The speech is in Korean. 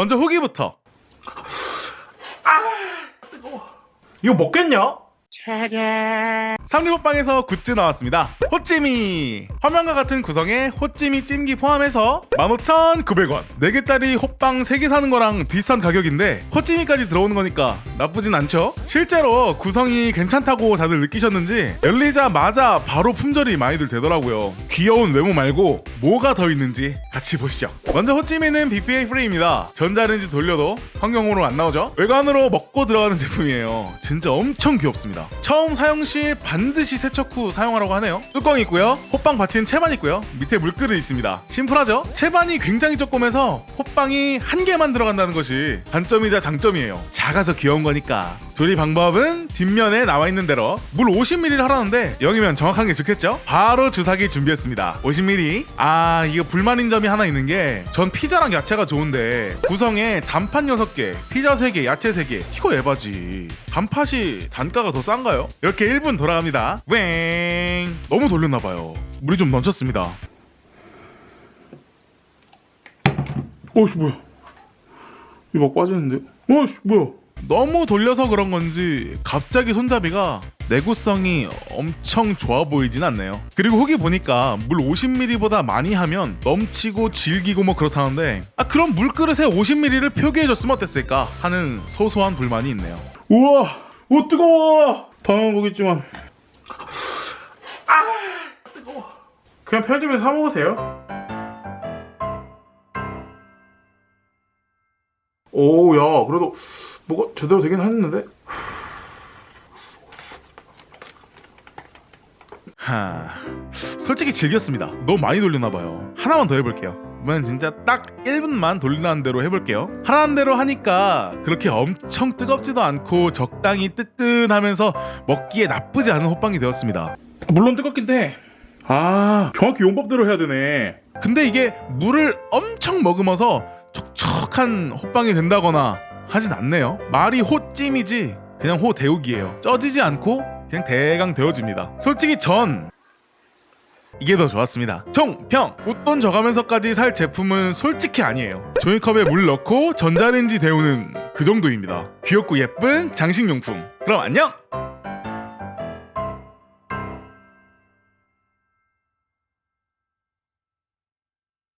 먼저 후기부터. 이거 먹겠냐? 삼리호빵에서 굿즈 나왔습니다. 호찌미! 화면과 같은 구성에 호찌미 찜기 포함해서 15,900원. 4개짜리 호빵 3개 사는 거랑 비슷한 가격인데 호찌미까지 들어오는 거니까 나쁘진 않죠? 실제로 구성이 괜찮다고 다들 느끼셨는지 열리자마자 바로 품절이 많이들 되더라고요. 귀여운 외모 말고 뭐가 더 있는지 같이 보시죠. 먼저 호찌미는 BPA 프리입니다. 전자레인지 돌려도 환경으로 안 나오죠? 외관으로 먹고 들어가는 제품이에요. 진짜 엄청 귀엽습니다. 처음 사용 시 반드시 세척 후 사용하라고 하네요. 뚜껑이 있고요. 호빵 받친 채반 있고요. 밑에 물그릇 있습니다. 심플하죠? 채반이 굉장히 조그매서 호빵이 한 개만 들어간다는 것이 단점이자 장점이에요. 작아서 귀여운 거니까. 조리 방법은 뒷면에 나와 있는 대로 물 50ml 하라는데 0이면 정확한 게 좋겠죠? 바로 주사기 준비했습니다. 50ml. 아 이거 불만인 점이 하나 있는 게 전 피자랑 야채가 좋은데 구성에 단팥 6개, 피자 3개, 야채 3개 이거 에바지. 단팥이 단가가 더 싼가요? 이렇게 1분 돌아갑니다. 웽 너무 돌렸나봐요. 물이 좀 넘쳤습니다. 어씨 뭐야 이거 막 빠지는데 어씨 뭐야 너무 돌려서 그런 건지 갑자기 손잡이가 내구성이 엄청 좋아 보이진 않네요. 그리고 후기 보니까 물 50ml보다 많이 하면 넘치고 질기고 뭐 그렇다는데 아 그럼 물그릇에 50ml를 표기해줬으면 어땠을까 하는 소소한 불만이 있네요. 우와 오 뜨거워 당연한 거겠지만 아 뜨거워 그냥 편집해서 사 먹으세요 오야 그래도 뭐가 제대로 되긴 했는데 하... 솔직히 즐겼습니다. 너무 많이 돌렸나 봐요. 하나만 더 해볼게요. 이번엔 진짜 딱 1분만 돌리라는 대로 해볼게요. 하라는 대로 하니까 그렇게 엄청 뜨겁지도 않고 적당히 뜨끈하면서 먹기에 나쁘지 않은 호빵이 되었습니다. 물론 뜨겁긴 해아 정확히 용법대로 해야 되네 근데 이게 물을 엄청 머금어서 촉촉한 호빵이 된다거나 하진 않네요. 말이 호찜이지 그냥 호 데우기예요. 쪄지지 않고 그냥 대강 데워집니다. 솔직히 전 이게 더 좋았습니다. 총평! 웃돈 저가면서까지 살 제품은 솔직히 아니에요. 종이컵에 물 넣고 전자레인지 데우는 그 정도입니다. 귀엽고 예쁜 장식용품. 그럼 안녕!